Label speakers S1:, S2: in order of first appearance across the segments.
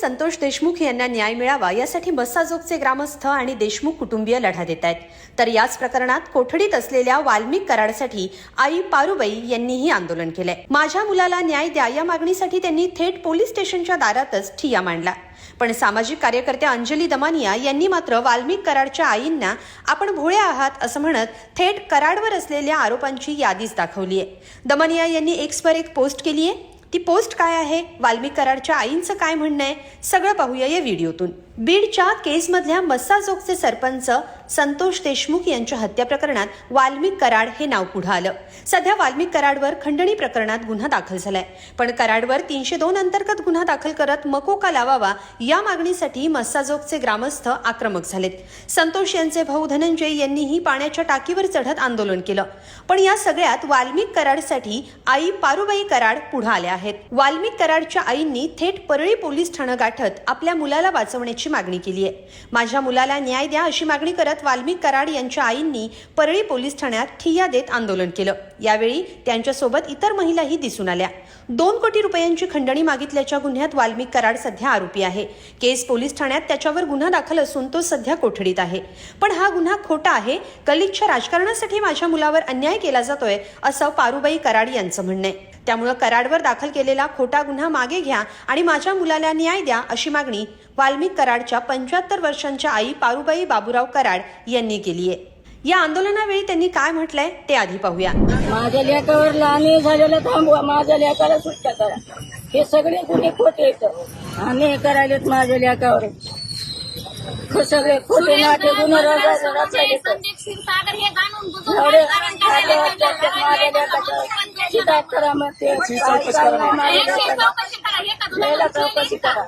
S1: संतोष देशमुख यांना न्याय मिळावा यासाठी मस्साजोगचे ग्रामस्थ आणि देशमुख कुटुंबीय लढा देत आहेत. तर याच प्रकरणात कोठडीत असलेल्या वाल्मिक कराडसाठी आई पारुबाई यांनीही आंदोलन केलंय. माझ्या मुलाला न्याय द्या या मागणीसाठी त्यांनी थेट पोलीस स्टेशनच्या दारातच ठिया मांडला. पण सामाजिक कार्यकर्त्या अंजली दमानिया यांनी मात्र वाल्मिक कराडच्या आईंना आपण भोळे आहात असं म्हणत थेट कराडवर असलेल्या आरोपांची यादीच दाखवली आहे दमानिया यांनी एक्सवर एक पोस्ट केली आहे ती पोस्ट काय आहे? वाल्मिक कराडच्या आईंचं काय म्हणणं आहे? सगळं पाहूया या व्हिडिओतून. बीडच्या केसमधल्या मस्साजोगचे सरपंच संतोष देशमुख यांच्या हत्या प्रकरणात वाल्मिक कराड हे नाव पुढे आलं. सध्या वाल्मिक कराडवर खंडणी प्रकरणात गुन्हा दाखल झालाय. पण कराडवर तीनशे दोन अंतर्गत गुन्हा दाखल करत मकोका लावावा या मागणीसाठी मस्साजोगचे ग्रामस्थ आक्रमक झालेत. संतोष यांचे भाऊ धनंजय यांनीही पाण्याच्या टाकीवर चढत आंदोलन केलं. पण या सगळ्यात वाल्मिक कराडसाठी आई पारुबाई कराड पुढे आल्या आहेत. वाल्मिक कराडच्या आईंनी थेट परळी पोलीस ठाणं गाठत आपल्या मुलाला वाचवण्याची मागणी केली आहे माझ्या मुलाला न्याय द्या अशी मागणी करत वाल्मिक कराड यांच्या आईंनी परळी पोलीस ठाण्यात ठिय्या देत आंदोलन केलं. यावेळी त्यांच्यासोबत इतर महिलाही दिसून आल्या. दोन कोटी रुपयांची खंडणी मागितल्याच्या गुन्ह्यात वाल्मिक कराड सध्या आरोपी आहे. केस पोलीस ठाण्यात त्याच्यावर गुन्हा दाखल असून तो सध्या कोठडीत आहे. पण हा गुन्हा खोटा आहे. कलिकच्या राजकारणासाठी माझ्या मुलावर अन्याय केला जातोय असं पारुबाई कराड यांचं म्हणणं आहे. त्यामुळे कराडवर दाखल केलेला खोटा गुन्हा मागे घ्या आणि माझ्या मुलाला न्याय द्या अशी मागणी वाल्मिक कराडच्या पंच्याहत्तर वर्षांच्या आई पारुबाई बाबूराव कराड यांनी केली आहे. या आंदोलनावेळी त्यांनी काय म्हटलंय ते आधी पाहूया.
S2: माझ्या लेकावर लहानी झालेलं थांबवा माझ्या लेकाला सुट्ट्या करा. हे सगळे गुन्हे खोटे आणि करायलेत माझ्या लेकावर. सगळे खोटे नाटे गुन्हे शिकायत करा मग ते चौकशी करा.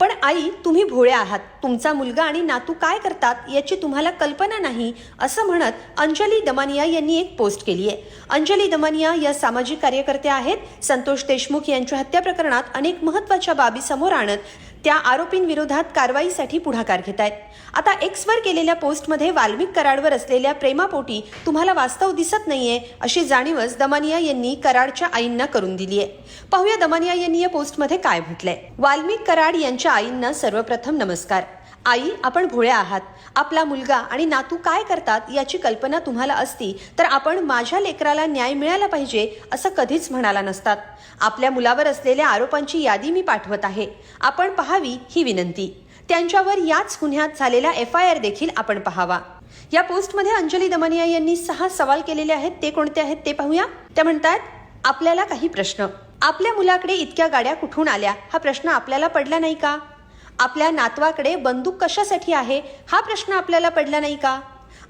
S1: पण आई तुम्ही भोळे आहात. तुमचा मुलगा आणि नातू काय करतात याची तुम्हाला कल्पना नाही असं म्हणत अंजली दमानिया यांनी एक पोस्ट केली आहे. अंजली दमानिया या सामाजिक कार्यकर्त्या आहेत. संतोष देशमुख यांच्या हत्या प्रकरणात अनेक महत्त्वाच्या बाबी समोर आणत त्या आरोपींविरोधात कारवाईसाठी पुढाकार घेत आहेत आता एक्सवर केलेल्या पोस्टमध्ये वाल्मिक कराडवर असलेल्या प्रेमापोटी तुम्हाला वास्तव दिसत नाहीये अशी जाणीवच दमानिया यांनी कराडच्या आईंना करून दिली आहे पाहूया दमानिया यांनी या पोस्टमध्ये काय म्हटलंय. वाल्मिक कराड यांच्या आईंना सर्वप्रथम नमस्कार. आई आपण भोळ्या आहात. आपला मुलगा आणि नातू काय करतात याची कल्पना तुम्हाला असती तर आपण माझ्या लेकराला न्याय मिळाला पाहिजे असं कधीच म्हणाला नसतात. आपल्या मुलावर असलेल्या आरोपांची यादी मी पाठवत आहे. आपण पहावी ही विनंती. त्यांच्यावर याच गुन्ह्यात झालेला एफ आय आर देखील आपण पहावा. या पोस्टमध्ये अंजली दमनिया यांनी सहा सवाल केलेले आहेत ते कोणते आहेत ते पाहूया. त्या म्हणतात आपल्याला काही प्रश्न. आपल्या मुलाकडे इतक्या गाड्या कुठून आल्या? हा प्रश्न आपल्याला पडला नाही का? आपल्या नातवाकडे बंदूक कशासाठी आहे? हा प्रश्न आपल्याला पडला नाही का?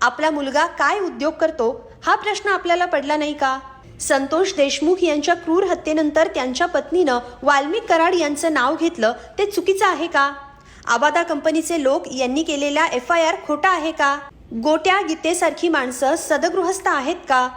S1: आपला मुलगा काय उद्योग करतो? हा प्रश्न आपल्याला पडला नाही का? संतोष देशमुख यांच्या क्रूर हत्येनंतर त्यांच्या पत्नीनं वाल्मिक कराड यांचं नाव घेतलं ते चुकीचं आहे का? आबादा कंपनीचे लोक यांनी केलेला एफ आय आर खोटा आहे का? गोट्या गीतेसारखी माणसं सदगृहस्थ आहेत का?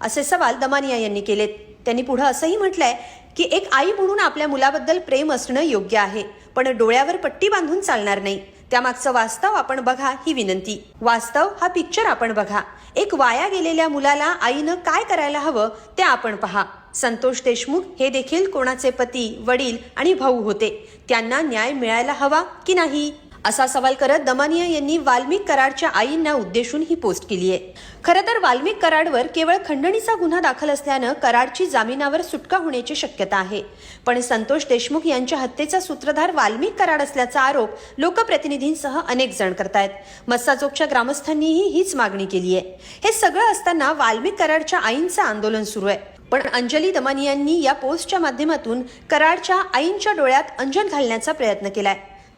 S1: असे सवाल दमानिया यांनी केलेत. त्यांनी पुढं असंही म्हटलंय की एक आई म्हणून आपल्या मुलाबद्दल प्रेम असणं योग्य आहे. पण डोळ्यावर पट्टी बांधून चालणार नाही. त्यामागचं वास्तव आपण बघा ही विनंती. वास्तव हा पिक्चर आपण बघा. एक वाया गेलेल्या मुलाला आईनं काय करायला हवं ते आपण पहा. संतोष देशमुख हे देखील कोणाचे पती वडील आणि भाऊ होते. त्यांना न्याय मिळायला हवा की नाही? असा सवाल करत दमानिया यांनी वाल्मिक कराडच्या आईंना उद्देशून ही पोस्ट केली आहे. खरं तर वाल्मिक कराडवर केवळ खंडणीचा गुन्हा दाखल असल्यानं कराडची जामिनावर सुटका होण्याची शक्यता आहे. पण संतोष देशमुख यांच्या हत्येचा सूत्रधार वाल्मिक कराड असल्याचा आरोप लोकप्रतिनिधींसह अनेक जण करतायत. मस्साजोगच्या ग्रामस्थांनीही हीच मागणी केली आहे. हे सगळं असताना वाल्मिक कराडच्या आईंचं आंदोलन सुरू आहे. पण अंजली दमानियांनी या पोस्टच्या माध्यमातून कराडच्या आईंच्या डोळ्यात अंजन घालण्याचा प्रयत्न केलाय.